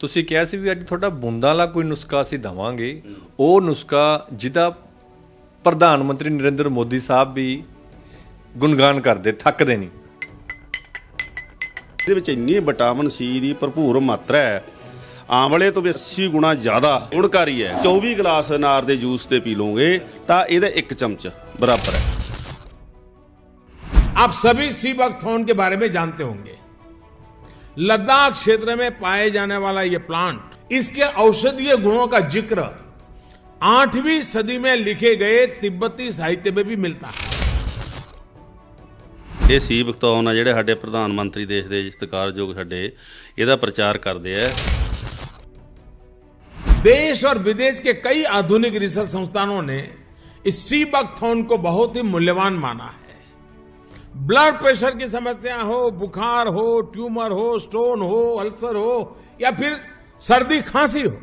ਤੁਸੀਂ ਕਿਹਾ ਸੀ ਵੀ ਅੱਜ ਤੁਹਾਡਾ ਬੂੰਦਾਂ ਵਾਲਾ ਕੋਈ ਨੁਸਖਾ ਅਸੀਂ ਦਵਾਂਗੇ ਉਹ ਨੁਸਖਾ ਜਿਹਦਾ ਪ੍ਰਧਾਨ ਮੰਤਰੀ ਨਰਿੰਦਰ ਮੋਦੀ ਸਾਹਿਬ ਵੀ ਗੁਣਗਾਨ ਕਰਦੇ ਥੱਕਦੇ ਨਹੀਂ ਇਹਦੇ ਵਿੱਚ ਇੰਨੀ ਵਿਟਾਮਿਨ ਸੀ ਦੀ ਭਰਪੂਰ ਮਾਤਰਾ ਹੈ ਆਂਵਲੇ ਤੋਂ ਵੀ 80 ਗੁਣਾ ਜ਼ਿਆਦਾ ਗੁਣਕਾਰੀ ਹੈ 24 ਗਲਾਸ ਅਨਾਰ ਦੇ ਜੂਸ ਤੇ ਪੀ ਲਓਗੇ ਤਾਂ ਇਹਦਾ ਇੱਕ ਚਮਚ ਬਰਾਬਰ ਹੈ आप सभी सीबकथॉर्न के बारे में जानते होंगे लद्दाख क्षेत्र में पाए जाने वाला ये प्लांट इसके औषधीय गुणों का जिक्र आठवीं सदी में लिखे गए तिब्बती साहित्य में भी मिलता है ਇਹ ਸੀ ਬਖਤੌਨ ਆ ਜਿਹੜੇ ਸਾਡੇ ਪ੍ਰਧਾਨ ਮੰਤਰੀ ਦੇਸ਼ ਦੇ ਸਤਿਕਾਰਯੋਗ ਸਾਡੇ ਇਹਦਾ ਪ੍ਰਚਾਰ ਕਰਦੇ ਆ देश और विदेश के कई आधुनिक रिसर्च संस्थानों ने इस सीबकथॉर्न को बहुत ही मूल्यवान माना है ब्लड प्रेशर की समस्या हो बुखार हो ट्यूमर हो स्टोन हो अल्सर हो या फिर सर्दी खांसी हो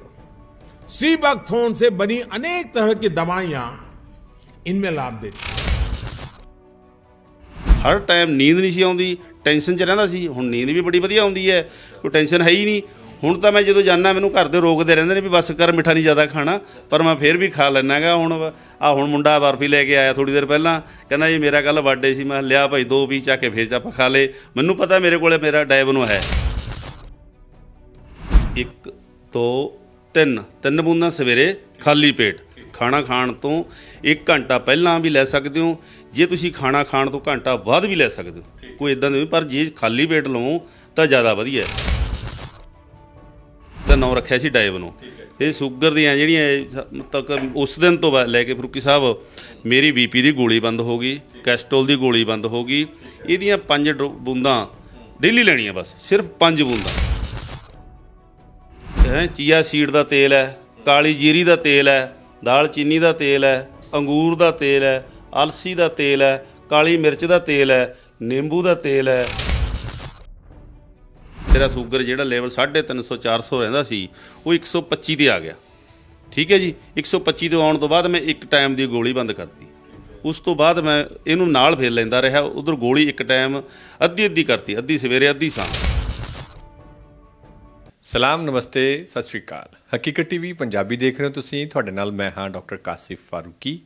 सीबकथॉर्न से बनी अनेक तरह की दवाइयां इनमें लाभ देती हैं ਹਰ ਟਾਈਮ ਨੀਂਦ ਨਹੀਂ ਸੀ ਆਉਂਦੀ ਟੈਨਸ਼ਨ 'ਚ ਰਹਿੰਦਾ ਸੀ ਹੁਣ ਨੀਂਦ ਵੀ ਬੜੀ ਵਧੀਆ ਆਉਂਦੀ ਹੈ ਕੋਈ ਟੈਨਸ਼ਨ ਹੈ ਹੀ ਨਹੀਂ ਹੁਣ ਤਾਂ ਮੈਂ ਜਦੋਂ ਜਾਣਾ ਮੈਨੂੰ ਘਰ ਦੇ ਰੋਕਦੇ ਰਹਿੰਦੇ ਨੇ ਵੀ ਬਸ ਕਰ ਮਿੱਠਾ ਨਹੀਂ ਜ਼ਿਆਦਾ ਖਾਣਾ ਪਰ ਮੈਂ ਫੇਰ ਵੀ ਖਾ ਲੈਣਾਗਾ ਹੁਣ ਆ ਹੁਣ ਮੁੰਡਾ ਬਰਫੀ ਲੈ ਕੇ ਆਇਆ ਥੋੜੀ ਦੇਰ ਪਹਿਲਾਂ ਕਹਿੰਦਾ ਜੀ ਮੇਰਾ ਕੱਲ ਬਰਥਡੇ ਸੀ ਮੈਂ ਲਿਆ ਭਾਈ ਦੋ ਪੀ ਚੱਕ ਕੇ ਫੇਰ ਆਪਾਂ ਖਾ ਲੇ। ਮੈਨੂੰ ਪਤਾ ਮੇਰੇ ਕੋਲੇ ਮੇਰਾ ਡਾਇਬਨੋ ਹੈ। ਇੱਕ ਦੋ ਤਿੰਨ। ਤਿੰਨ ਬੂੰਦਾਂ ਸਵੇਰੇ ਖਾਲੀ ਪੇਟ। ਖਾਣਾ ਖਾਣ ਤੋਂ 1 ਘੰਟਾ ਪਹਿਲਾਂ ਵੀ ਲੈ ਸਕਦੇ ਹੋ। ਜੇ ਤੁਸੀਂ ਖਾਣਾ ਖਾਣ ਤੋਂ ਘੰਟਾ ਬਾਅਦ ਵੀ ਲੈ ਸਕਦੇ ਹੋ। ਕੋਈ ਇਦਾਂ ਨਹੀਂ ਪਰ ਜੇ ਖਾਲੀ ਪੇਟ ਲਵੋ ਤਾਂ ਜ਼ਿਆਦਾ ਵਧੀਆ ਹੈ। ਦਾ ਨਾਮ ਰੱਖਿਆ ਸੀ ਡਾਇਬਨੋ ਇਹ ਸ਼ੂਗਰ ਦੀਆਂ ਜਿਹੜੀਆਂ ਇਹ ਮਤਲਬ ਉਸ ਦਿਨ ਤੋਂ ਲੈ ਕੇ ਫਰੂਕੀ ਸਾਹਿਬ ਮੇਰੀ ਬੀਪੀ ਦੀ ਗੋਲੀ ਬੰਦ ਹੋ ਗਈ ਕੈਸਟਰੋਲ ਦੀ ਗੋਲੀ ਬੰਦ ਹੋ ਗਈ। ਇਹਦੀਆਂ ਪੰਜ ਬੂੰਦਾਂ ਡੇਲੀ ਲੈਣੀਆਂ ਬਸ ਸਿਰਫ ਪੰਜ ਬੂੰਦਾਂ। ਹੈ ਚੀਆ ਸੀਡ ਦਾ ਤੇਲ ਹੈ ਕਾਲੀ ਜੀਰੀ ਦਾ ਤੇਲ ਹੈ ਦਾਲ ਚੀਨੀ ਦਾ ਤੇਲ ਹੈ ਅੰਗੂਰ ਦਾ ਤੇਲ ਹੈ ਅਲਸੀ ਦਾ ਤੇਲ ਹੈ ਕਾਲੀ ਮਿਰਚ ਦਾ ਤੇਲ ਹੈ ਨਿੰਬੂ ਦਾ ਤੇਲ ਹੈ। ਤੇਰਾ ਸ਼ੂਗਰ ਜਿਹੜਾ ਲੈਵਲ 350 400 ਰਹਿੰਦਾ ਸੀ, ਉਹ 125 ਤੇ ਆ ਗਿਆ। ਠੀਕ ਹੈ ਜੀ? 125 ਤੇ ਆਉਣ ਤੋਂ ਬਾਅਦ ਮੈਂ ਇੱਕ ਟਾਈਮ ਦੀ ਗੋਲੀ ਬੰਦ ਕਰਤੀ। ਉਸ ਤੋਂ ਬਾਅਦ ਮੈਂ ਇਹਨੂੰ ਨਾਲ ਫੇਰ ਲੈਂਦਾ ਰਿਹਾ, ਉਧਰ ਗੋਲੀ ਇੱਕ ਟਾਈਮ ਅੱਧੀ ਅੱਧੀ ਕਰਤੀ, ਅੱਧੀ ਸਵੇਰੇ, ਅੱਧੀ ਸ਼ਾਮ। ਸਲਾਮ, ਨਮਸਤੇ, ਸਤਿ ਸ਼੍ਰੀ ਅਕਾਲ। ਹਕੀਕਤ ਟੀਵੀ ਪੰਜਾਬੀ ਦੇਖ ਰਹੇ ਹੋ ਤੁਸੀਂ। ਤੁਹਾਡੇ ਨਾਲ ਮੈਂ ਹਾਂ ਡਾਕਟਰ ਕਾਸਿਫ ਫਾਰੂਕੀ।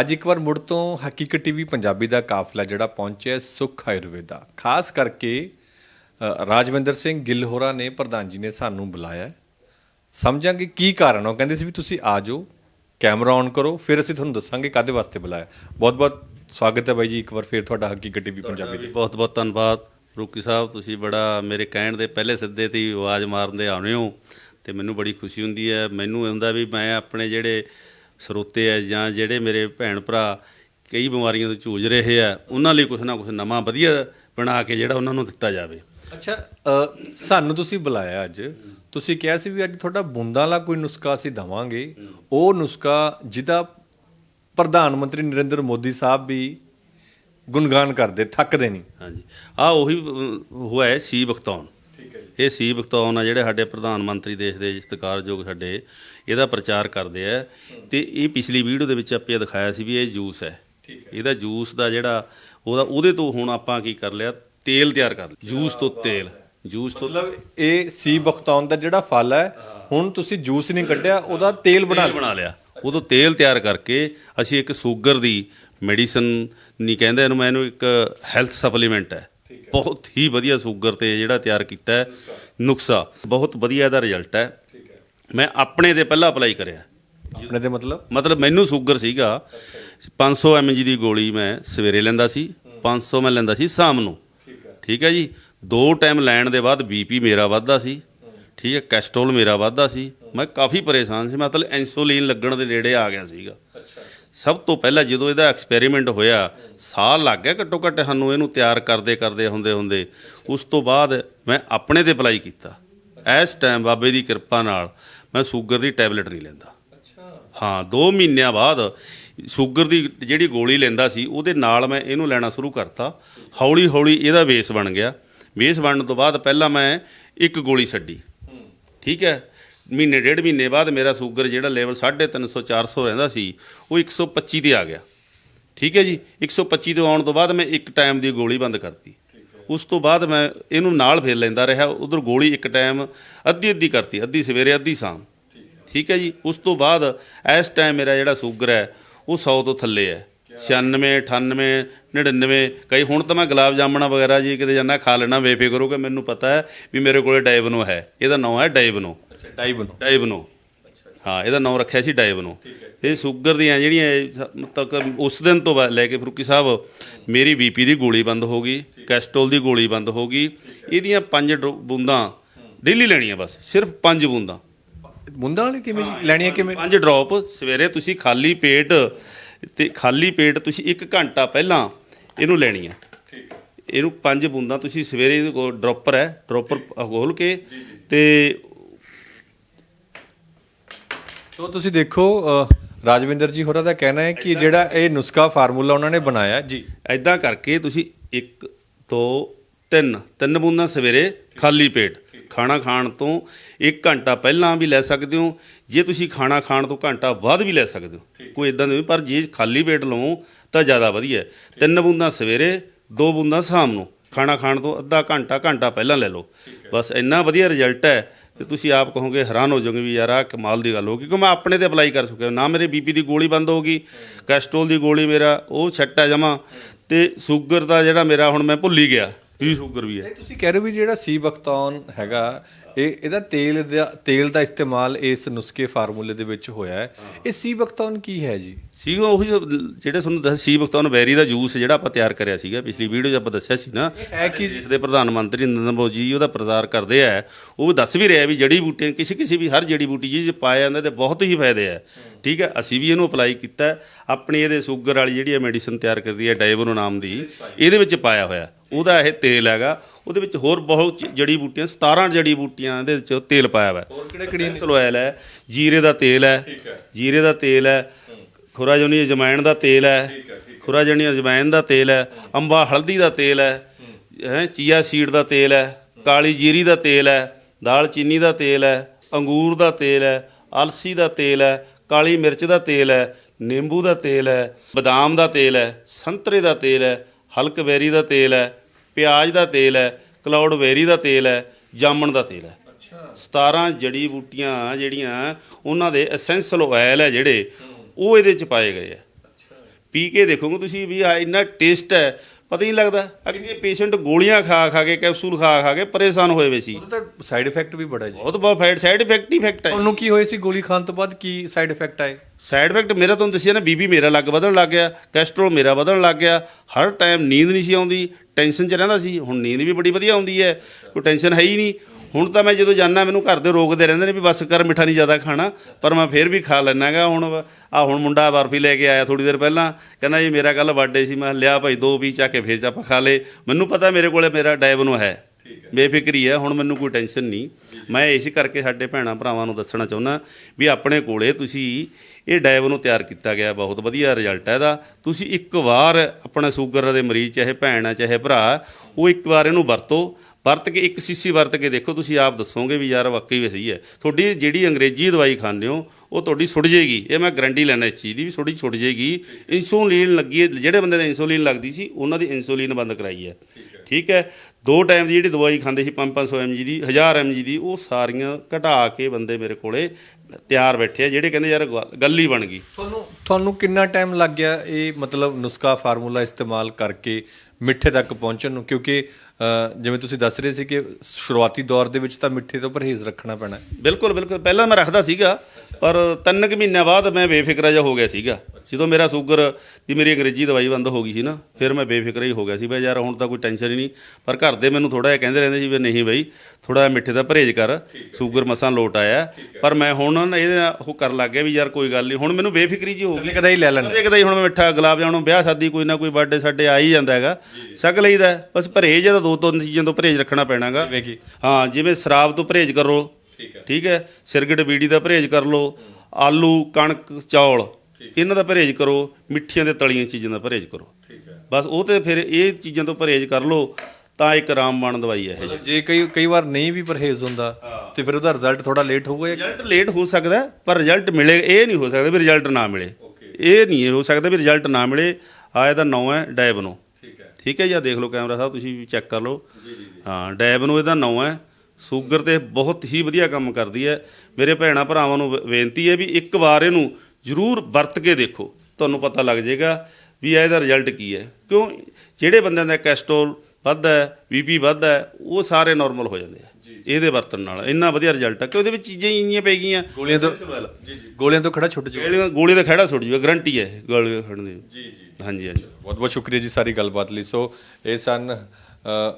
ਅੱਜ ਇੱਕ ਵਾਰ ਮੁੜ ਤੋਂ ਹਕੀਕਤ ਟੀਵੀ ਪੰਜਾਬੀ ਦਾ ਕਾਫਲਾ ਜਿਹੜਾ ਪਹੁੰਚਿਆ ਸੁਖ ਆਯੁਰਵੇਦਾ ਖਾਸ ਕਰਕੇ ਰਾਜਵਿੰਦਰ ਸਿੰਘ ਗਿੱਲ ਹੋਰਾਂ ਨੇ ਪ੍ਰਧਾਨ ਜੀ ਨੇ ਸਾਨੂੰ ਬੁਲਾਇਆ। ਸਮਝਾਂਗੇ ਕੀ ਕਾਰਨ। ਉਹ ਕਹਿੰਦੇ ਸੀ ਵੀ ਤੁਸੀਂ ਆ ਜਾਓ ਕੈਮਰਾ ਔਨ ਕਰੋ ਫਿਰ ਅਸੀਂ ਤੁਹਾਨੂੰ ਦੱਸਾਂਗੇ ਕਾਦੇ ਵਾਸਤੇ ਬੁਲਾਇਆ। ਬਹੁਤ ਬਹੁਤ ਸਵਾਗਤ ਹੈ ਬਾਈ ਜੀ ਇੱਕ ਵਾਰ ਫਿਰ ਤੁਹਾਡਾ ਹਕੀਕਤ ਟੀਵੀ ਪੰਜਾਬੀ ਦੇ। ਬਹੁਤ ਬਹੁਤ ਧੰਨਵਾਦ। ਰੂਕੀ ਸਾਹਿਬ ਤੁਸੀਂ ਬੜਾ ਮੇਰੇ ਕਹਿਣ ਦੇ ਪਹਿਲੇ ਸਿੱਧੇ ਤੇ ਆਵਾਜ਼ ਮਾਰਨ ਦੇ ਆਉਣੇ ਹੋ ਤੇ ਮੈਨੂੰ ਬੜੀ ਖੁਸ਼ੀ ਹੁੰਦੀ ਹੈ। ਮੈਨੂੰ ਇਹ ਹੁੰਦਾ ਵੀ ਮੈਂ ਆਪਣੇ ਜਿਹੜੇ ਸਰੋਤੇ ਆ ਜਾਂ ਜਿਹੜੇ ਮੇਰੇ ਭੈਣ ਭਰਾ ਕਈ ਬਿਮਾਰੀਆਂ ਤੋਂ ਜੂਝ ਰਹੇ ਆ ਉਹਨਾਂ ਲਈ ਕੁਝ ਨਾ ਕੁਝ ਨਵਾਂ ਵਧੀਆ ਬਣਾ ਕੇ ਜਿਹੜਾ ਉਹਨਾਂ ਨੂੰ ਦਿੱਤਾ ਜਾਵੇ। ਅੱਛਾ ਸਾਨੂੰ ਤੁਸੀਂ ਬੁਲਾਇਆ ਅੱਜ। ਤੁਸੀਂ ਕਿਹਾ ਸੀ ਵੀ ਅੱਜ ਤੁਹਾਡਾ ਬੂੰਦਾਂ ਵਾਲਾ ਕੋਈ ਨੁਸਖਾ ਅਸੀਂ ਦਵਾਂਗੇ। ਉਹ ਨੁਸਖਾ ਜਿਹਦਾ ਪ੍ਰਧਾਨ ਮੰਤਰੀ ਨਰਿੰਦਰ ਮੋਦੀ ਸਾਹਿਬ ਵੀ ਗੁਣਗਾਨ ਕਰਦੇ ਥੱਕਦੇ ਨਹੀਂ। ਹਾਂਜੀ। ਆ ਉਹੀ ਹੋਇਆ ਹੈ ਸੀ ਬਖਤੌਨ ਇਹ ਸੀ ਬਖਤੌਨ ਆ ਜਿਹੜੇ ਸਾਡੇ ਪ੍ਰਧਾਨ ਮੰਤਰੀ ਦੇਸ਼ ਦੇ ਸਤਿਕਾਰਯੋਗ ਸਾਡੇ ਇਹਦਾ ਪ੍ਰਚਾਰ ਕਰਦੇ ਆ। ਤੇ ਇਹ ਪਿਛਲੀ ਵੀਡੀਓ ਦੇ ਵਿੱਚ ਆਪੇ ਦਿਖਾਇਆ ਸੀ ਵੀ ਇਹ ਜੂਸ ਹੈ। ਇਹਦਾ ਜੂਸ ਦਾ ਜਿਹੜਾ ਉਹਦਾ ਉਹਦੇ ਤੋਂ ਹੁਣ ਆਪਾਂ ਕੀ ਕਰ ਲਿਆ ਤੇਲ ਤਿਆਰ ਕਰ ਲਿਆ। ਜੂਸ ਤੋਂ ਤੇਲ ਜੂਸ ਤੋਂ ਮਤਲਬ ਇਹ ਸੀ ਬਖਤੌਨ ਦਾ ਜਿਹੜਾ ਫਲ ਹੈ ਹੁਣ ਤੁਸੀਂ ਜੂਸ ਨਹੀਂ ਕੱਢਿਆ ਉਹਦਾ ਤੇਲ ਬਣਾ ਬਣਾ ਲਿਆ। ਉਦੋਂ ਤੇਲ ਤਿਆਰ ਕਰਕੇ ਅਸੀਂ ਇੱਕ ਸ਼ੂਗਰ ਦੀ ਮੈਡੀਸਨ ਨਹੀਂ ਕਹਿੰਦੇ ਇਹਨੂੰ ਮੈਂ ਇਹਨੂੰ ਇੱਕ ਹੈਲਥ ਸਪਲੀਮੈਂਟ ਹੈ। ਬਹੁਤ ਹੀ ਵਧੀਆ ਸ਼ੂਗਰ ਤੇ ਜਿਹੜਾ ਤਿਆਰ ਕੀਤਾ ਹੈ ਨੁਕਸਾ। ਬਹੁਤ ਵਧੀਆ ਇਹਦਾ ਰਿਜ਼ਲਟ ਹੈ। ਮੈਂ ਆਪਣੇ ਤੇ ਪਹਿਲਾਂ ਅਪਲਾਈ ਕਰਿਆ। ਆਪਣੇ ਦੇ ਮਤਲਬ? ਮਤਲਬ ਮੈਨੂੰ ਸ਼ੂਗਰ ਸੀਗਾ। 500 mg ਦੀ ਗੋਲੀ ਮੈਂ ਸਵੇਰੇ ਲੈਂਦਾ ਸੀ 500 ਮੈਂ ਲੈਂਦਾ ਸੀ ਸ਼ਾਮ ਨੂੰ। ਠੀਕ ਹੈ ਜੀ। ਦੋ ਟਾਈਮ ਲੈਣ ਦੇ ਬਾਅਦ ਬੀਪੀ ਮੇਰਾ ਵੱਧਦਾ ਸੀ। ਠੀਕ ਹੈ ਕੈਸਟਰੋਲ ਮੇਰਾ ਵੱਧਦਾ ਸੀ। ਮੈਂ ਕਾਫੀ ਪਰੇਸ਼ਾਨ ਸੀ। ਮਤਲਬ ਇਨਸੂਲਿਨ ਲੱਗਣ ਦੇ ਨੇੜੇ ਆ ਗਿਆ ਸੀਗਾ। ਸਭ ਤੋਂ ਪਹਿਲਾਂ ਜਦੋਂ ਇਹਦਾ ਐਕਸਪੈਰੀਮੈਂਟ ਹੋਇਆ ਸਾਲ ਲੱਗ ਗਿਆ ਘੱਟੋ ਘੱਟ ਸਾਨੂੰ ਇਹਨੂੰ ਤਿਆਰ ਕਰਦੇ ਕਰਦੇ ਹੁੰਦੇ ਹੁੰਦੇ। ਉਸ ਤੋਂ ਬਾਅਦ ਮੈਂ ਆਪਣੇ ਤੇ ਅਪਲਾਈ ਕੀਤਾ। ਇਸ ਟਾਈਮ ਬਾਬੇ ਦੀ ਕਿਰਪਾ ਨਾਲ ਮੈਂ ਸ਼ੂਗਰ ਦੀ ਟੈਬਲੇਟ ਨਹੀਂ ਲੈਂਦਾ। ਹਾਂ 2 ਮਹੀਨਿਆਂ ਬਾਅਦ ਸ਼ੂਗਰ ਦੀ ਜਿਹੜੀ ਗੋਲੀ ਲੈਂਦਾ ਸੀ, ਉਹਦੇ ਨਾਲ ਮੈਂ ਇਹਨੂੰ ਲੈਣਾ ਸ਼ੁਰੂ ਕਰਤਾ। ਹੌਲੀ ਹੌਲੀ ਇਹਦਾ ਬੇਸ ਬਣ ਗਿਆ। ਬੇਸ ਬਣਨ ਤੋਂ ਬਾਅਦ ਪਹਿਲਾਂ ਮੈਂ ਇੱਕ ਗੋਲੀ ਛੱਡੀ। ਠੀਕ ਹੈ? ਮਹੀਨੇ, ਡੇਢ ਮਹੀਨੇ ਬਾਅਦ ਮੇਰਾ ਸ਼ੂਗਰ ਜਿਹੜਾ ਲੈਵਲ 350 400 ਰਹਿੰਦਾ ਸੀ, ਉਹ 125 ਤੇ ਆ ਗਿਆ। ਠੀਕ ਹੈ ਜੀ? 125 ਤੇ ਆਉਣ ਤੋਂ ਬਾਅਦ ਮੈਂ ਇੱਕ ਟਾਈਮ ਦੀ ਗੋਲੀ ਬੰਦ ਕਰਤੀ। ਉਸ ਤੋਂ ਬਾਅਦ ਮੈਂ ਇਹਨੂੰ ਨਾਲ ਫੇਰ ਲੈਂਦਾ ਰਿਹਾ। ਉਧਰ ਗੋਲੀ ਇੱਕ ਟਾਈਮ ਅੱਧੀ ਅੱਧੀ ਕਰਤੀ, ਅੱਧੀ ਸਵੇਰੇ, ਅੱਧੀ ਸ਼ਾਮ। ਠੀਕ ਹੈ ਜੀ? ਉਸ ਤੋਂ ਬਾਅਦ ਇਸ ਟਾਈਮ ਮੇਰਾ ਜਿਹੜਾ ਸ਼ੂਗਰ ਹੈ ਉਹ 100 ਤੋਂ ਥੱਲੇ ਹੈ। 96 98 99 ਕਈ ਹੁਣ ਤਾਂ ਮੈਂ ਗੁਲਾਬ ਜਾਮਣਾ ਵਗੈਰਾ ਜੀ ਕਿਤੇ ਜਾਣਾ ਖਾ ਲੈਣਾ ਬੇਫਿਕਰ ਹੋ ਕੇ ਮੈਨੂੰ ਪਤਾ ਹੈ ਵੀ ਮੇਰੇ ਕੋਲੇ ਡਾਇਬਨੋ ਹੈ। ਇਹਦਾ ਨਾਮ ਹੈ ਡਾਇਬਨੋ। ਅੱਛਾ ਡਾਈਬਨ ਹਾਂ ਇਹਦਾ ਨਾਮ ਰੱਖਿਆ ਸੀ ਡਾਇਬਨੋ। ਇਹ ਸ਼ੂਗਰ ਦੀਆਂ ਜਿਹੜੀਆਂ ਮਤਲਬ ਉਸ ਦਿਨ ਤੋਂ ਲੈ ਕੇ ਫਰੂਕੀ ਸਾਹਿਬ ਮੇਰੀ ਬੀਪੀ ਦੀ ਗੋਲੀ ਬੰਦ ਹੋ ਗਈ ਕੈਸਟਰੋਲ ਦੀ ਗੋਲੀ ਬੰਦ ਹੋ ਗਈ। ਇਹਦੀਆਂ ਪੰਜ ਬੂੰਦਾਂ ਡੇਲੀ ਲੈਣੀਆਂ ਬਸ ਸਿਰਫ ਪੰਜ ਬੂੰਦਾਂ। ਮੁੰਦਾਂ ਵਾਲੇ ਕਿਵੇਂ ਜੀ ਲੈਣੀਆਂ ਕਿਵੇਂ? ਪੰਜ ਡ੍ਰੌਪ ਸਵੇਰੇ ਤੁਸੀਂ ਖਾਲੀ ਪੇਟ ਤੇ ਖਾਲੀ ਪੇਟ ਤੁਸੀਂ 1 ਘੰਟਾ ਪਹਿਲਾਂ ਇਹਨੂੰ ਲੈਣੀ ਹੈ ਇਹਨੂੰ ਪੰਜ ਬੂੰਦਾਂ ਤੁਸੀਂ ਸਵੇਰੇ ਡ੍ਰੌਪਰ ਹੈ ਡ੍ਰੌਪਰ ਖੋਲ ਕੇ ਤੇ ਸੋ ਤੁਸੀਂ ਦੇਖੋ ਅ, ਰਾਜਵਿੰਦਰ ਜੀ ਹੋਰਾਂ ਦਾ ਕਹਿਣਾ ਹੈ ਕਿ ਜਿਹੜਾ ਇਹ ਨੁਸਖਾ ਫਾਰਮੂਲਾ ਉਹਨਾਂ ਨੇ ਬਣਾਇਆ ਜੀ। ਐਦਾਂ ਕਰਕੇ ਤੁਸੀਂ 1 2 3 ਤਿੰਨ ਬੂੰਦਾਂ ਸਵੇਰੇ ਖਾਲੀ ਪੇਟ। ਖਾਣਾ ਖਾਣ ਤੋਂ 1 ਘੰਟਾ ਪਹਿਲਾਂ ਵੀ ਲੈ ਸਕਦੇ ਹੋ ਜੇ ਤੁਸੀਂ ਖਾਣਾ ਖਾਣ ਤੋਂ ਘੰਟਾ ਬਾਅਦ ਵੀ ਲੈ ਸਕਦੇ ਹੋ। ਕੋਈ ਇਦਾਂ ਨਹੀਂ ਪਰ ਜੇ ਖਾਲੀ ਪੇਟ ਲਵੋ ਤਾਂ ਜ਼ਿਆਦਾ ਵਧੀਆ। ਤਿੰਨ ਬੂੰਦਾਂ ਸਵੇਰੇ ਦੋ ਬੂੰਦਾਂ ਸ਼ਾਮ ਨੂੰ। ਖਾਣਾ ਖਾਣ ਤੋਂ ਅੱਧਾ ਘੰਟਾ ਘੰਟਾ ਪਹਿਲਾਂ ਲੈ ਲਓ। ਬਸ ਇੰਨਾ ਵਧੀਆ ਰਿਜ਼ਲਟ ਹੈ ਤੇ ਤੁਸੀਂ ਆਪ ਕਹੋਗੇ ਹੈਰਾਨ ਹੋ ਜਾਓਗੇ ਵੀ ਯਾਰ ਆ ਕਮਾਲ ਦੀ ਗੱਲ ਹੋ ਗਈ ਕਿਉਂਕਿ ਮੈਂ ਆਪਣੇ ਤੇ ਅਪਲਾਈ ਕਰ ਚੁੱਕਿਆ। ਨਾ ਮੇਰੇ ਬੀਪੀ ਦੀ ਗੋਲੀ ਬੰਦ ਹੋ ਗਈ ਕੈਸਟਰੋਲ ਦੀ ਗੋਲੀ ਮੇਰਾ ਉਹ ਛੱਟ ਜਮਾ। ਤੇ ਸ਼ੂਗਰ ਦਾ ਜਿਹੜਾ ਮੇਰਾ ਹੁਣ ਮੈਂ ਭੁੱਲ ਹੀ ਗਿਆ। ਵੀ ਸ਼ੂਗਰ ਵੀ ਹੈ। ਇਹ ਤੁਸੀਂ ਕਹਿ ਰਹੇ ਹੋ ਵੀ ਜਿਹੜਾ ਸੀ ਬਖਤੌਨ ਹੈਗਾ ਇਹ ਇਹਦਾ ਤੇਲ ਦਾ ਤੇਲ ਦਾ ਇਸਤੇਮਾਲ ਇਸ ਨੁਸਖੇ ਫਾਰਮੂਲੇ ਦੇ ਵਿੱਚ ਹੋਇਆ ਹੈ। ਇਹ ਸੀ ਬਖਤੌਨ ਕੀ ਹੈ ਜੀ? ਸੀ ਉਹੀ ਜਿਹੜੇ ਤੁਹਾਨੂੰ ਦੱਸ ਸੀ ਬਖਤਾਨ ਬੈਰੀ ਦਾ ਜੂਸ ਜਿਹੜਾ ਆਪਾਂ ਤਿਆਰ ਕਰਿਆ ਸੀਗਾ ਪਿਛਲੀ ਵੀਡੀਓ 'ਚ ਆਪਾਂ ਦੱਸਿਆ ਸੀ ਨਾ। ਹੈ ਕੀ ਦੇਸ਼ ਦੇ ਪ੍ਰਧਾਨ ਮੰਤਰੀ ਨਰਿੰਦਰ ਮੋਦੀ ਜੀ ਉਹਦਾ ਪ੍ਰਚਾਰ ਕਰਦੇ ਆ। ਉਹ ਦੱਸ ਵੀ ਰਿਹਾ ਵੀ ਜੜੀ ਬੂਟੀਆਂ ਕਿਸੇ ਕਿਸੇ ਵੀ ਹਰ ਜੜੀ ਬੂਟੀ ਜੀ ਪਾਇਆ ਜਾਂਦਾ ਤੇ ਬਹੁਤ ਹੀ ਫਾਇਦੇ ਆ। ਠੀਕ ਹੈ ਅਸੀਂ ਵੀ ਇਹਨੂੰ ਅਪਲਾਈ ਕੀਤਾ। ਹੈ। ਆਪਣੀ ਇਹਦੇ ਸ਼ੂਗਰ ਵਾਲੀ ਜਿਹੜੀ ਮੈਡੀਸਨ ਤਿਆਰ ਕਰਦੀ ਹੈ ਡਾਇਬਨੋ ਨਾਮ ਦੀ ਇਹਦੇ ਵਿੱਚ ਪਾਇਆ ਹੋਇਆ। ਉਹਦਾ ਇਹ ਤੇਲ ਹੈਗਾ ਉਹਦੇ ਵਿੱਚ ਹੋਰ ਬਹੁਤ ਜੜੀ ਬੂਟੀਆਂ 17 ਜੜੀ ਬੂਟੀਆਂ ਦੇ ਵਿੱਚ ਤੇਲ ਪਾਇਆ ਹੋਇਆ ਹੋਰ ਕਿਹੜੇ ਕਿਹੜੇ ਆਇਲ ਹੈ ਜੀਰੇ ਦਾ ਤੇਲ ਹੈ ਜੀਰੇ ਦਾ ਤੇਲ ਹੈ ਖੁਰਾਜੋਨੀ ਅਜਵਾਇਣ ਦਾ ਤੇਲ ਹੈ ਖੁਰਾਜੋਨੀ ਅਜਵਾਇਣ ਦਾ ਤੇਲ ਹੈ ਅੰਬਾ ਹਲਦੀ ਦਾ ਤੇਲ ਹੈ ਹੈ ਚੀਆ ਸੀਡ ਦਾ ਤੇਲ ਹੈ ਕਾਲੀ ਜੀਰੀ ਦਾ ਤੇਲ ਹੈ ਦਾਲ ਚੀਨੀ ਦਾ ਤੇਲ ਹੈ ਅੰਗੂਰ ਦਾ ਤੇਲ ਹੈ ਅਲਸੀ ਦਾ ਤੇਲ ਹੈ ਕਾਲੀ ਮਿਰਚ ਦਾ ਤੇਲ ਹੈ ਨਿੰਬੂ ਦਾ ਤੇਲ ਹੈ ਬਦਾਮ ਦਾ ਤੇਲ ਹੈ ਸੰਤਰੇ ਦਾ ਤੇਲ ਹੈ ਹਲਕਬੇਰੀ ਦਾ ਤੇਲ ਹੈ ਪਿਆਜ਼ ਦਾ ਤੇਲ ਹੈ ਕਲਾਉਡਬੇਰੀ ਦਾ ਤੇਲ ਹੈ ਜਾਮਣ ਦਾ ਤੇਲ ਹੈ। 17 ਜੜੀ ਬੂਟੀਆਂ ਜਿਹੜੀਆਂ ਉਹਨਾਂ ਦੇ ਐਸੈਂਸ਼ਲ ਆਇਲ ਹੈ ਜਿਹੜੇ ਉਹ ਇਹਦੇ ਚ ਪਾਏ ਗਏ ਆ ਪੀ ਕੇ ਦੇਖੋਗੇ ਤੁਸੀਂ ਵੀ ਆ ਇੰਨਾ ਟੇਸਟ ਹੈ ਪਤਾ ਹੀ ਨਹੀਂ ਲੱਗਦਾ। ਅੱਗੇ ਪੇਸ਼ੈਂਟ ਗੋਲੀਆਂ ਖਾ ਖਾ ਕੇ ਕੈਪਸੂਲ ਖਾ ਖਾ ਕੇ ਪਰੇਸ਼ਾਨ ਹੋਏ ਵੇ ਸੀ। ਉਹਦਾ ਤਾਂ ਸਾਈਡ ਇਫੈਕਟ ਵੀ ਬੜਾ ਜੀ। ਬਹੁਤ ਬਹੁਤ ਫਾਈਡ ਸਾਈਡ ਇਫੈਕਟ ਹੀ ਇਫੈਕਟ ਹੈ। ਤੁਹਾਨੂੰ ਕੀ ਹੋਏ ਸੀ ਗੋਲੀ ਖਾਣ ਤੋਂ ਬਾਅਦ ਕੀ ਸਾਈਡ ਇਫੈਕਟ ਆਏ? ਸਾਈਡ ਇਫੈਕਟ ਮੇਰਾ ਤੁਹਾਨੂੰ ਦੱਸਿਆ ਨਾ ਬੀਪੀ ਮੇਰਾ ਲੱਗ ਵਧਣ ਲੱਗ ਗਿਆ ਕੈਸਟਰੋਲ ਮੇਰਾ ਵਧਣ ਲੱਗ ਗਿਆ ਹਰ ਟਾਈਮ ਨੀਂਦ ਨਹੀਂ ਸੀ ਆਉਂਦੀ ਟੈਨਸ਼ਨ 'ਚ ਰਹਿੰਦਾ ਸੀ, ਹੁਣ ਨੀਂਦ ਵੀ ਬੜੀ ਵਧੀਆ ਆਉਂਦੀ ਹੈ, ਕੋਈ ਟੈਨਸ਼ਨ ਹੈ ਹੀ ਨਹੀਂ। ਹੁਣ ਤਾਂ ਮੈਂ ਜਦੋਂ ਜਾਣਾ ਮੈਨੂੰ ਘਰ ਦੇ ਰੋਕਦੇ ਰਹਿੰਦੇ ਨੇ ਵੀ ਬਸ ਕਰ ਮਿੱਠਾ ਨਹੀਂ ਜ਼ਿਆਦਾ ਖਾਣਾ, ਪਰ ਮੈਂ ਫੇਰ ਵੀ ਖਾ ਲੈਣਾਗਾ ਹੁਣ ਆ ਹੁਣ ਮੁੰਡਾ ਬਰਫੀ ਲੈ ਕੇ ਆਇਆ ਥੋੜੀ ਦੇਰ ਪਹਿਲਾਂ, ਕਹਿੰਦਾ ਜੀ ਮੇਰਾ ਕੱਲ ਬਰਥਡੇ ਸੀ, ਮੈਂ ਕਿਹਾ ਲਿਆ ਭਾਈ ਦੋ ਵੀ ਚੱਕ ਕੇ ਫੇਰ ਚਾਪਾ ਖਾ ਲੇ ਮੈਨੂੰ ਪਤਾ ਮੇਰੇ ਕੋਲੇ ਮੇਰਾ ਡਾਇਬਨੋ ਹੈ। ਬੇਫਿਕਰੀ ਹੈ ਹੁਣ ਮੈਨੂੰ ਕੋਈ ਟੈਨਸ਼ਨ ਨਹੀਂ। ਮੈਂ ਇਸ ਕਰਕੇ ਸਾਡੇ ਭੈਣਾਂ ਭਰਾਵਾਂ ਨੂੰ ਦੱਸਣਾ ਚਾਹੁੰਦਾ ਵੀ ਆਪਣੇ ਕੋਲੇ ਤੁਸੀਂ ਇਹ ਡਾਇਬਨੋ ਤਿਆਰ ਕੀਤਾ ਗਿਆ ਬਹੁਤ ਵਧੀਆ ਰਿਜ਼ਲਟ ਹੈ ਇਹਦਾ। ਤੁਸੀਂ ਇੱਕ ਵਾਰ ਆਪਣਾ ਸ਼ੂਗਰ ਦੇ ਮਰੀਜ਼ ਚਾਹੇ ਭੈਣ ਆ ਚਾਹੇ ਭਰਾ ਉਹ ਇੱਕ ਵਾਰ ਇਹਨੂੰ ਵਰਤੋ। ਵਰਤ ਕੇ ਇੱਕ ਸੀਸੀ ਵਰਤ ਕੇ ਦੇਖੋ ਤੁਸੀਂ ਆਪ ਦੱਸੋਗੇ ਵੀ ਯਾਰ ਵਾਕਈ ਵੀ ਸਹੀ ਹੈ। ਤੁਹਾਡੀ ਜਿਹੜੀ ਅੰਗਰੇਜ਼ੀ ਦਵਾਈ ਖਾਂਦੇ ਹੋ ਉਹ ਤੁਹਾਡੀ ਸੁੱਟ ਜੇਗੀ ਇਹ ਮੈਂ ਗਰੰਟੀ ਲੈਣਾ ਇਸ ਚੀਜ਼ ਦੀ ਵੀ ਤੁਹਾਡੀ ਛੁੱਟ ਜੇਗੀ ਇਨਸੂਲਿਨ ਲੱਗੀ ਹੈ ਜਿਹੜੇ ਬੰਦੇ ਦੇ ਇਨਸੂਲਿਨ ਲੱਗਦੀ ਸੀ ਉਹਨਾਂ ਦੀ ਇਨਸੂਲਿਨ ਬੰਦ ਕਰਾਈ ਹੈ। ਠੀਕ ਹੈ? ਦੋ ਟਾਈਮ ਦੀ ਜਿਹੜੀ ਦਵਾਈ ਖਾਂਦੇ ਸੀ 5-500 mg ਦੀ 1000 mg ਦੀ ਉਹ ਸਾਰੀਆਂ ਘਟਾ ਕੇ ਬੰਦੇ ਮੇਰੇ ਕੋਲੇ ਤਿਆਰ ਬੈਠੇ ਆ ਜਿਹੜੇ ਕਹਿੰਦੇ ਯਾਰ ਗੱਲ- ਹੀ ਬਣ ਗਈ। ਤੁਹਾਨੂੰ ਤੁਹਾਨੂੰ ਕਿੰਨਾ ਟਾਈਮ ਲੱਗ ਗਿਆ ਇਹ ਮਤਲਬ ਨੁਸਖਾ ਫਾਰਮੂਲਾ ਇਸਤੇਮਾਲ ਕਰਕੇ ਮਿੱਠੇ ਤੱਕ ਪਹੁੰਚਣ ਨੂੰ? ਕਿਉਂਕਿ ਜਿਵੇਂ ਤੁਸੀਂ ਦੱਸ ਰਹੇ ਸੀ ਕਿ ਸ਼ੁਰੂਆਤੀ ਦੌਰ ਦੇ ਵਿੱਚ ਤਾਂ ਮਿੱਠੇ ਤੋਂ ਪਰਹੇਜ਼ ਰੱਖਣਾ ਪੈਣਾ। ਬਿਲਕੁਲ ਬਿਲਕੁਲ। ਪਹਿਲਾਂ ਮੈਂ ਰੱਖਦਾ ਸੀਗਾ ਪਰ ਤਿੰਨ ਕੁ ਮਹੀਨਿਆਂ ਬਾਅਦ ਮੈਂ ਬੇਫਿਕਰਾ ਜਿਹਾ ਹੋ ਗਿਆ ਸੀਗਾ। ਜਦੋਂ ਮੇਰਾ ਸ਼ੂਗਰ ਦੀ ਮੇਰੀ ਅੰਗਰੇਜ਼ੀ ਦਵਾਈ ਬੰਦ ਹੋ ਗਈ ਸੀ ਨਾ ਫਿਰ ਮੈਂ ਬੇਫਿਕਰਾ ਹੀ ਹੋ ਗਿਆ ਸੀ ਬਈ ਯਾਰ ਹੁਣ ਤਾਂ ਕੋਈ ਟੈਨਸ਼ਨ ਹੀ ਨਹੀਂ। ਪਰ ਘਰ ਦੇ ਮੈਨੂੰ ਥੋੜਾ ਜਿਹਾ ਕਹਿੰਦੇ ਰਹਿੰਦੇ ਸੀ ਵੀ ਨਹੀਂ ਬਈ ਥੋੜਾ ਮਿੱਠੇ ਦਾ ਪਰਹੇਜ਼ ਕਰ ਸ਼ੂਗਰ ਮਸਾਂ ਲੋਟ ਆਇਆ। ਪਰ ਮੈਂ ਹੁਣ ਨਾ ਇਹਦੇ ਨਾਲ ਉਹ ਕਰਨ ਲੱਗ ਗਿਆ ਵੀ ਯਾਰ ਕੋਈ ਗੱਲ ਨਹੀਂ ਹੁਣ ਮੈਨੂੰ ਬੇਫਿਕਰੀ ਜੀ ਹੋ ਗਈ। ਕਦੇ ਹੀ ਲੈ ਲੈਣਾ ਕਦੇ ਕਦੇ ਹੁਣ ਮੈਂ ਮਿੱਠਾ ਗੁਲਾਬ ਜਾਮੁਨ ਵਿਆਹ ਸ਼ਾਦੀ ਕੋਈ ਨਾ ਕੋਈ ਬਰਥਡੇ ਸਾਡੇ ਆ ਹੀ ਜਾਂਦਾ ਹੈਗਾ। ਸਕ ਲਈਦਾ ਹੈ। ਬਸ ਪਰਹੇਜ਼ ਦਾ ਦੋ ਤਿੰਨ ਚੀਜ਼ਾਂ ਤੋਂ ਪਰਹੇਜ਼ ਰੱਖਣਾ ਪੈਣਾਗਾ। ਹਾਂ ਜਿਵੇਂ ਸ਼ਰਾਬ ਤੋਂ ਪਰਹੇਜ਼ ਕਰੋ। ਠੀਕ ਹੈ। ਸਿਰਗਟ ਬੀੜੀ ਦਾ ਪਰਹੇਜ਼ ਕਰ ਲਓ। ਆਲੂ ਕਣਕ ਚੌਲ। ਇਹਨਾਂ ਦਾ ਪਰਹੇਜ਼ ਕਰੋ ਮਿੱਠੀਆਂ ਤੇ ਤਲੀਆਂ ਚੀਜ਼ਾਂ ਦਾ ਪਰਹੇਜ਼ ਕਰੋ। ਬਸ ਉਹ ਤੇ ਫਿਰ ਇਹ ਚੀਜ਼ਾਂ ਤੋਂ ਪਰਹੇਜ਼ ਕਰ ਲਓ ਤਾਂ ਇੱਕ ਰਾਮਬਾਣ ਦਵਾਈ ਹੈ ਇਹ ਜੇ। ਕਈ ਕਈ ਵਾਰ ਨਹੀਂ ਵੀ ਪਰਹੇਜ਼ ਹੁੰਦਾ ਤੇ ਫਿਰ ਉਹਦਾ ਰਿਜ਼ਲਟ ਥੋੜਾ ਲੇਟ ਹੋਊਗਾ ਜਾਂ ਰਿਜ਼ਲਟ ਲੇਟ ਹੋ ਸਕਦਾ ਹੈ, ਪਰ ਰਿਜ਼ਲਟ ਮਿਲੇ ਇਹ ਨਹੀਂ ਹੋ ਸਕਦਾ ਵੀ ਰਿਜ਼ਲਟ ਨਾ ਮਿਲੇ। ਇਹ ਨਹੀਂ ਹੋ ਸਕਦਾ ਵੀ ਰਿਜ਼ਲਟ ਨਾ ਮਿਲੇ ਆ ਇਹਦਾ ਨਾਂ ਹੈ ਡਾਇਬਨੋ ਠੀਕ ਹੈ। ਜੀ ਆ ਦੇਖ ਲਓ ਕੈਮਰਾ ਸਾਹਿਬ ਤੁਸੀਂ ਵੀ ਚੈੱਕ ਕਰ ਲਓ। ਹਾਂ ਡੈਬ ਨੂੰ ਇਹਦਾ ਨਾਂ ਹੈ। ਸ਼ੂਗਰ ਤੇ ਬਹੁਤ ਹੀ ਵਧੀਆ ਕੰਮ ਕਰਦੀ ਹੈ। ਮੇਰੇ ਭੈਣਾ ਭਰਾਵਾਂ ਨੂੰ ਬ- ਬੇਨਤੀ ਹੈ ਵੀ ਇੱਕ ਵਾਰ ਇਹਨੂੰ ਜ਼ਰੂਰ ਵਰਤ ਕੇ ਦੇਖੋ ਤੁਹਾਨੂੰ ਪਤਾ ਲੱਗ ਜਾਏਗਾ ਵੀ ਇਹਦਾ ਰਿਜ਼ਲਟ ਕੀ ਹੈ। ਕਿਉਂ? ਜਿਹੜੇ ਬੰਦਿਆਂ ਦਾ ਕੈਸਟਰੋਲ ਵੱਧਦਾ ਹੈ ਬੀਪੀ ਵੱਧਦਾ ਹੈ ਉਹ ਸਾਰੇ ਨਾਰਮਲ ਹੋ ਜਾਂਦੇ ਆ। ਇਹਦੇ ਵਰਤਣ ਨਾਲ ਇੰਨਾ ਵਧੀਆ ਰਿਜ਼ਲਟ ਹੈ ਕਿ ਉਹਦੇ ਵਿੱਚ ਚੀਜ਼ਾਂ ਹੀ ਇੰਨੀਆਂ ਪੈ ਗਈਆਂ। ਗੋਲੀਆਂ ਤੋਂ ਗੋਲੀਆਂ ਤੋਂ ਖੜਾ ਛੁੱਟ ਜਾਓ ਗੋਲੀ ਦਾ ਖੜਾ ਸੁੱਟ ਜੂਗਾ ਗਰੰਟੀ ਹੈ ਗੋਲੀ ਖੜਨ ਦੀ। ਜੀ ਜੀ। ਹਾਂਜੀ ਹਾਂਜੀ। ਬਹੁਤ ਬਹੁਤ ਸ਼ੁਕਰੀਆ ਜੀ ਸਾਰੀ ਗੱਲਬਾਤ ਲਈ। ਸੋ ਇਹ ਸਨ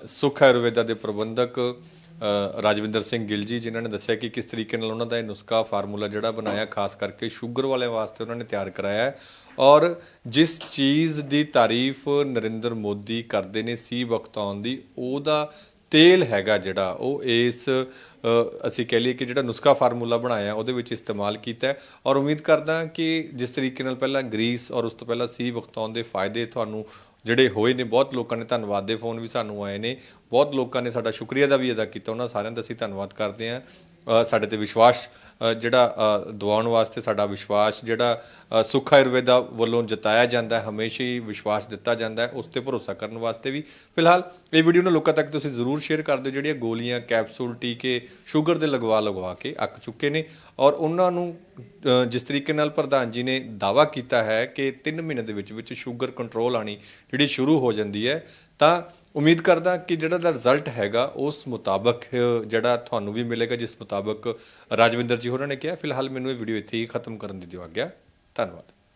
ਸੁਖ ਆਯੁਰਵੇਦਾ ਦੇ ਪ੍ਰਬੰਧਕ ਰਾਜਵਿੰਦਰ ਸਿੰਘ ਗਿੱਲ ਜੀ, ਜਿਨ੍ਹਾਂ ਨੇ ਦੱਸਿਆ ਕਿ ਕਿਸ ਤਰੀਕੇ ਨਾਲ ਉਹਨਾਂ ਦਾ ਇਹ ਨੁਸਖਾ ਫਾਰਮੂਲਾ ਜਿਹੜਾ ਬਣਾਇਆ, ਖਾਸ ਕਰਕੇ ਸ਼ੂਗਰ ਵਾਲਿਆਂ ਵਾਸਤੇ ਉਹਨਾਂ ਨੇ ਤਿਆਰ ਕਰਾਇਆ ਔਰ ਜਿਸ ਚੀਜ਼ ਦੀ ਤਾਰੀਫ ਨਰਿੰਦਰ ਮੋਦੀ ਕਰਦੇ ਨੇ ਸੀ ਵਕਤ ਆਉਣ ਦੀ, ਉਹਦਾ ਤੇਲ ਹੈਗਾ ਜਿਹੜਾ, ਉਹ ਇਸ ਅਸੀਂ ਕਹਿ ਲਈਏ ਕਿ ਜਿਹੜਾ ਨੁਸਖਾ ਫਾਰਮੂਲਾ ਬਣਾਇਆ, ਉਹਦੇ ਵਿੱਚ ਇਸਤੇਮਾਲ ਕੀਤਾ ਹੈ। ਔਰ ਉਮੀਦ ਕਰਦਾ ਕਿ ਜਿਸ ਤਰੀਕੇ ਨਾਲ ਪਹਿਲਾਂ ਗ੍ਰੀਸ ਔਰ ਉਸ ਤੋਂ ਪਹਿਲਾਂ ਸੀ ਵਕਤਾਉਣ ਦੇ ਫਾਇਦੇ ਤੁਹਾਨੂੰ ਜਿਹੜੇ ਹੋਏ ਨੇ, ਬਹੁਤ ਲੋਕਾਂ ਨੇ ਧੰਨਵਾਦ ਦੇ ਫੋਨ ਵੀ ਸਾਨੂੰ ਆਏ ਨੇ। ਬਹੁਤ ਲੋਕਾਂ ਨੇ ਸਾਡਾ ਸ਼ੁਕਰੀਆ ਦਾ ਵੀ ਅਦਾ ਕੀਤਾ। ਉਹਨਾਂ ਸਾਰਿਆਂ ਦਾ ਅਸੀਂ ਧੰਨਵਾਦ ਕਰਦੇ ਹਾਂ। ਸਾਡੇ ਤੇ ਵਿਸ਼ਵਾਸ ਜਿਹੜਾ ਦਵਾਉਣ ਵਾਸਤੇ ਸਾਡਾ ਵਿਸ਼ਵਾਸ ਜਿਹੜਾ ਅ, ਸੁੱਖ ਆਯੁਰਵੇਦਾ ਵੱਲੋਂ ਜਤਾਇਆ ਜਾਂਦਾ ਹੈ ਹਮੇਸ਼ਾ ਹੀ ਵਿਸ਼ਵਾਸ ਦਿੱਤਾ ਜਾਂਦਾ ਹੈ ਉਸ ਤੇ ਭਰੋਸਾ ਕਰਨ ਵਾਸਤੇ ਵੀ। ਫਿਲਹਾਲ ਇਹ ਵੀਡੀਓ ਨੂੰ ਲੋਕਾਂ ਤੱਕ ਤੁਸੀਂ ਜ਼ਰੂਰ ਸ਼ੇਅਰ ਕਰ ਦਿਓ ਜਿਹੜੀਆਂ ਗੋਲੀਆਂ ਕੈਪਸੂਲ ਟੀਕੇ ਸ਼ੂਗਰ ਦੇ ਲਗਵਾ ਲਗਵਾ ਕੇ ਅੱਕ ਚੁੱਕੇ ਨੇ। ਔਰ ਉਹਨਾਂ ਨੂੰ ਜਿਸ ਤਰੀਕੇ ਨਾਲ ਪ੍ਰਧਾਨ ਜੀ ਨੇ ਦਾਵਾ ਕੀਤਾ ਹੈ ਕਿ 3 ਮਹੀਨੇ ਦੇ ਵਿੱਚ ਵਿੱਚ ਸ਼ੂਗਰ ਕੰਟਰੋਲ ਆਣੀ ਜਿਹੜੀ ਸ਼ੁਰੂ ਹੋ ਜਾਂਦੀ ਹੈ ਤਾਂ ਉਮੀਦ ਕਰਦਾ ਕਿ ਜਿਹੜਾ ਦਾ ਰਿਜ਼ਲਟ ਹੈਗਾ, ਉਸ ਮੁਤਾਬਕ, ਜਿਹੜਾ ਤੁਹਾਨੂੰ ਵੀ ਮਿਲੇਗਾ, ਜਿਸ ਮੁਤਾਬਕ ਰਾਜਵਿੰਦਰ ਜੀ ਹੋਰਾਂ ਨੇ ਕਿਹਾ, ਫਿਲਹਾਲ ਮੈਨੂੰ ਇਹ ਵੀਡੀਓ ਇੱਥੇ ਹੀ ਖਤਮ ਕਰਨ ਦੀ ਦਿਓ ਆਗਿਆ। ਧੰਨਵਾਦ।